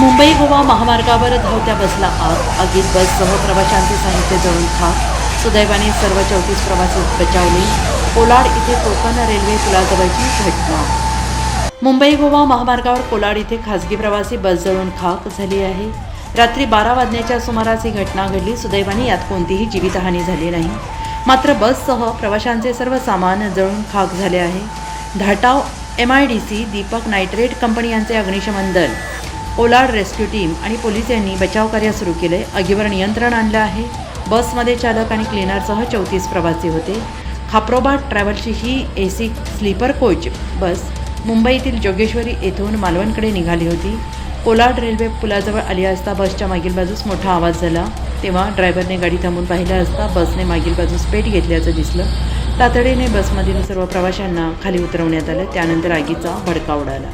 मुंबई गोवा महामार्गावर धावत्या बसला आग. आगीत बससह प्रवाशांचे साहित्य जळून खाक. सुदैवाने सर्व चौतीस प्रवासी बचावले. कोलाड इथे कोकण रेल्वे पुलाजवळची घटना. मुंबई गोवा महामार्गावर कोलाड इथे खासगी प्रवासी बस जळून खाक झाली आहे. रात्री बारा वाजण्याच्या सुमारास ही घटना घडली. सुदैवाने यात कोणतीही जीवितहानी झाली नाही. मात्र बससह प्रवाशांचे सर्व सामान जळून खाक झाले आहे. Dhatav M I D C Deepak nitrate company यांचे अग्निशमन दल. कोलाड रेस्क्यू टीम आणि पोलीस यांनी बचावकार्य सुरू केले. आगीवर नियंत्रण आणलं आहे. बसमध्ये चालक आणि क्लिनरसह चौतीस प्रवासी होते. खाप्रोबा ट्रॅव्हलची ही A C sleeper coach bus मुंबईतील जोगेश्वरी येथून मालवणकडे निघाली होती. कोलाड रेल्वे पुलाजवळ आली असता बसच्या मागील बाजूस मोठा आवाज झाला. तेव्हा ड्रायव्हरने गाडी थांबून पाहिलं असता बसने मागील बाजूस पेट घेतल्याचं दिसलं. तातडीने बसमधील सर्व प्रवाशांना खाली उतरवण्यात आलं. त्यानंतर आगीचा भडका उडाला.